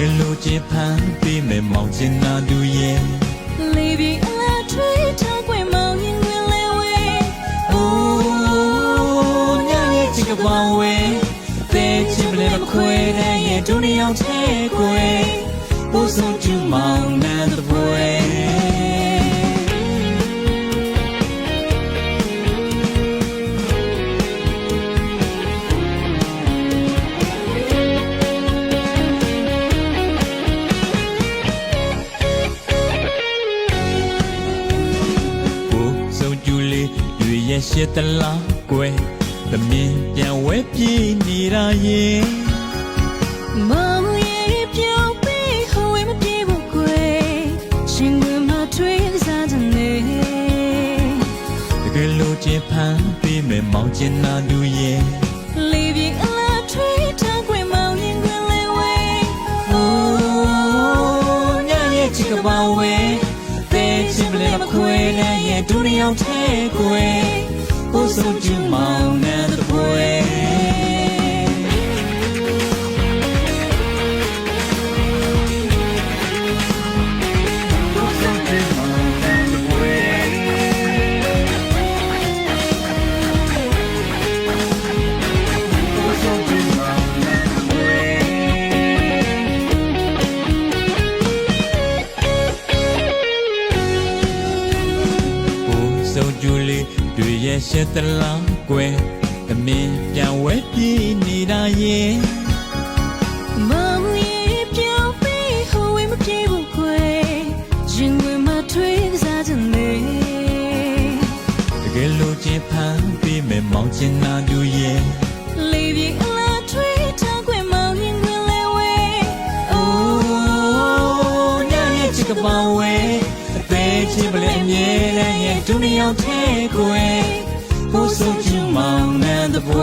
ချင်ဖန်ပေးမယ်မောင်ချင်နာသူရဲ့လေးပြီးအလားထွေးထားခွင့်မောင်းရင်ဝင်လဲဝဲအိုးညရဲ့ချစ်ကပောင်းဝဲတဲ့ချစ်မလဲမခွဲတဲ့ရဲ့ဒုနီအောင်ချဲခွဲဘိုးဆုံးကျူမောင်နန်းတဲ့ဘွယ်ကို ရွေရဲ့ရှစ်တလားကွယ်သမင်းပြန်ဝဲပြေးနေတာရဲ့မောင်ရဲ့ပြောင်းပြီးဟိုဝဲမပြေဘူးကွယ်ရှင်ဝင်မထွေးစားတဲ့နေတကယ်လို့ချင်းဖန်ပေးမယ်မောင်ချင်နာသူရဲ့ ရဲ့ဒုနီအောင်ထဲခွဲဘိုးဆုံးကျူမောင် တွေ့ရဲ့ရှက်တလားကွယ်သမင်းပြန်ဝဲပြေးနေတာရဲ့မောင်ရဲ့ပြောင်းပြီးဟိုဝဲမပြေဘူးကွယ်ရှင်ဝင်မထွေးစားတဲ့နေတကယ်လို့ချင်းဖန်ပေးမယ်မောင်ချင်နာသူရဲ့လေးပြီးအလားထွေးထားခွင့်မောင်းရင်ဝင်လဲဝဲအိုးညရဲ့ချစ်ကပောင်းဝဲအသေးချင်းပလဲအမြဲတမ်းရဲ့ ဒုနီအောင်ထဲခွဲဘိုးဆုံးကျူမောင်နန်းတဲ့ဘွ